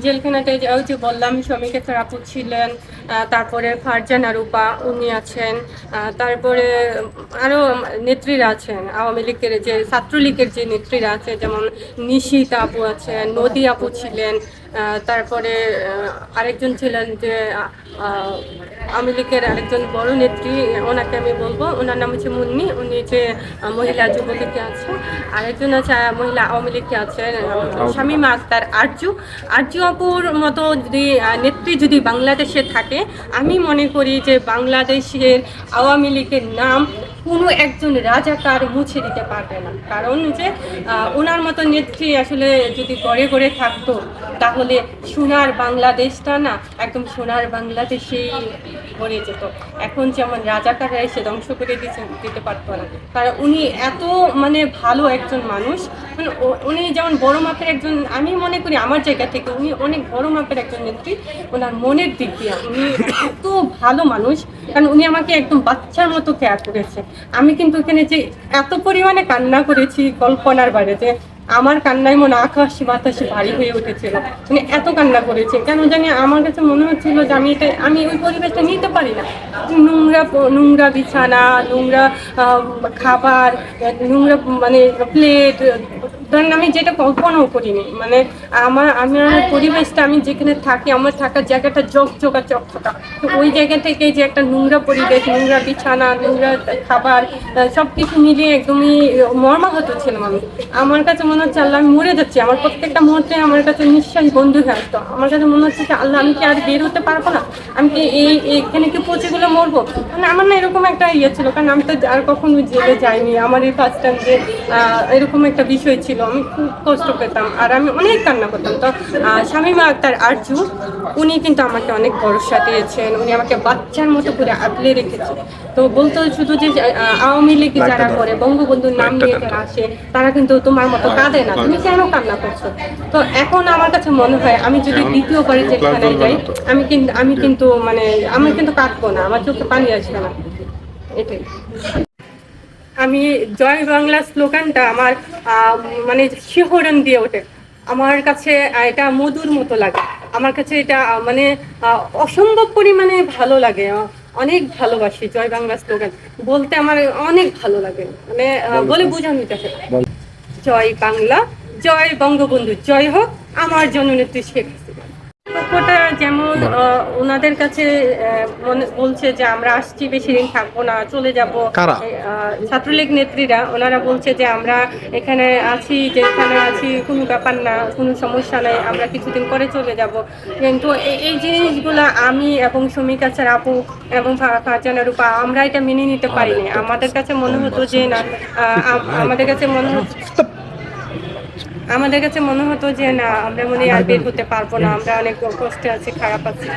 জেলখানাতে ওই যে বললাম শ্রমিকের আপু ছিলেন তারপরে ফারজানা রূপা, উনি আছেন। তারপরে আরও নেত্রীরা আছেন, আওয়ামী লীগের যে ছাত্রলীগের যে নেত্রীরা আছে, যেমন নিশিত আপু আছেন, নদী আপু ছিলেন তারপরে আরেকজন ছিলেন যে আওয়ামী লীগের আরেকজন বড় নেত্রী, ওনাকে আমি বলব, ওনার নাম হচ্ছে মুন্নি, উনি যে মহিলা যুবলীগে আছে আরেকজন আছে মহিলা আওয়ামী লীগে আছেন শামীমা আক্তার আরজু। আরজু আপুর মতো যদি নেত্রী যদি বাংলাদেশে থাকে আমি মনে করি যে বাংলাদেশের আওয়ামী লীগের নাম কোনো একজন রাজাকার মুছে দিতে পারবে না। কারণ যে ওনার মতো নেত্রী আসলে যদি গড়ে গড়ে থাকতো, তাহলে সোনার বাংলাদেশটা না একদম সোনার বাংলাদেশেই গড়ে যেত। এখন যেমন রাজাকাররা এসে ধ্বংস করে দিতে দিতে পারতো না। কারণ উনি এত মানে ভালো একজন মানুষ মানে উনি যেমন বড় মাপের একজন, আমি মনে করি আমার জায়গা থেকে উনি অনেক বড় মাপের একজন নেত্রী। ওনার মনের দিক দিয়ে উনি এত ভালো মানুষ, কারণ উনি আমাকে একদম বাচ্চার মতো কেয়ার করেছে। আমি কিন্তু এখানে যে এত পরিমাণে কান্না করেছি কল্পনার বাইরে যে আমার কান্নায় মনে আকাশে বাতাসে ভারী হয়ে উঠেছিল। মানে এত কান্না করেছে। কেন জানি আমার কাছে মনে হচ্ছিল যে আমি এটা আমি ওই পরিবেশটা নিতে পারি না। নোংরা নোংরা বিছানা, নোংরা খাবার, নোংরা মানে প্লেট ধরেন আমি যেটা কল্পনাও করিনি মানে আমার আমি আমার পরিবেশটা আমি যেখানে থাকি আমার থাকার জায়গাটা জগজগা চকচকা। তো ওই জায়গা থেকে যে একটা নোংরা পরিবেশ নোংরা বিছানা নোংরা খাবার সব কিছু মিলিয়ে একদমই মর্মাহত ছিলাম আমি। আমার কাছে মনে হচ্ছে আল্লাহ আমি মরে যাচ্ছি। আমার প্রত্যেকটা মুহূর্তে আমার কাছে নিঃশ্বাস বন্ধ হয়ে আসতো। আমার কাছে মনে হচ্ছে যে আল্লাহ আমি কি আর বের হতে পারব না? আমি কি এই এখানে কি পচেগুলো মরবো? মানে আমার না এরকম একটা ইয়ে ছিল কারণ আমি তো আর কখনো জেলে যাইনি। আমার এই ফার্স্ট টাইম যে এরকম একটা বিষয় ছিল। আমি খুব কষ্ট পেতাম। আর আমি অনেক কান্না করতাম। তো শামীমা আক্তার আরজু উনি কিন্তু আমাকে অনেক ভরসা দিয়েছেন। উনি আমাকে বাচ্চার মতো করে আগলে রেখেছে। তো বলতো শুধু যে আওয়ামী লীগ যারা করে বঙ্গবন্ধুর নাম নিয়ে যারা আসে তারা কিন্তু তোমার মতো কাঁদে না। তুমি কেন কান্না করছ? তো এখন আমার কাছে মনে হয় আমি যদি দ্বিতীয়বারে যেখানে যাই আমি কিন্তু আমি কিন্তু মানে আমি কিন্তু কাঁদবো না। আমার চোখে পানি আসবে না। এটাই। আমি জয় বাংলা স্লোগানটা আমার মানে শিহরণ দিয়ে ওঠে। আমার কাছে এটা মধুর মতো লাগে। আমার কাছে এটা মানে আহ, অসম্ভব পরিমাণে ভালো লাগে। অনেক ভালোবাসি জয় বাংলা স্লোগান। বলতে আমার অনেক ভালো লাগে। মানে বলে বোঝানো যাবে জয় বাংলা জয় বঙ্গবন্ধু জয় হোক। আমার জননেত্রী শেখ হাসিনা। পক্ষটা যেমন ওনাদের কাছে বলছে যে আমরা আসছি বেশি দিন থাকব না চলে যাব? ছাত্রলীগ নেত্রীরা ওনারা বলছে যে আমরা এখানে আছি যেখানে আছি কোনো ব্যাপার না কোনো সমস্যা নেই আমরা কিছুদিন পরে চলে যাব। কিন্তু এই- জিনিসগুলো আমি এবং সমীকা স্যার আপু এবং ফারজানা রূপা আমরা এটা মেনে নিতে পারিনি। আমাদের কাছে মনে হতো যে না আমাদের কাছে মনে হতো আমাদের কাছে মনে হতো যে না আমরা মনে হয় আর বের হতে পারব না আমরা অনেক কষ্টে আছি খারাপ আছি।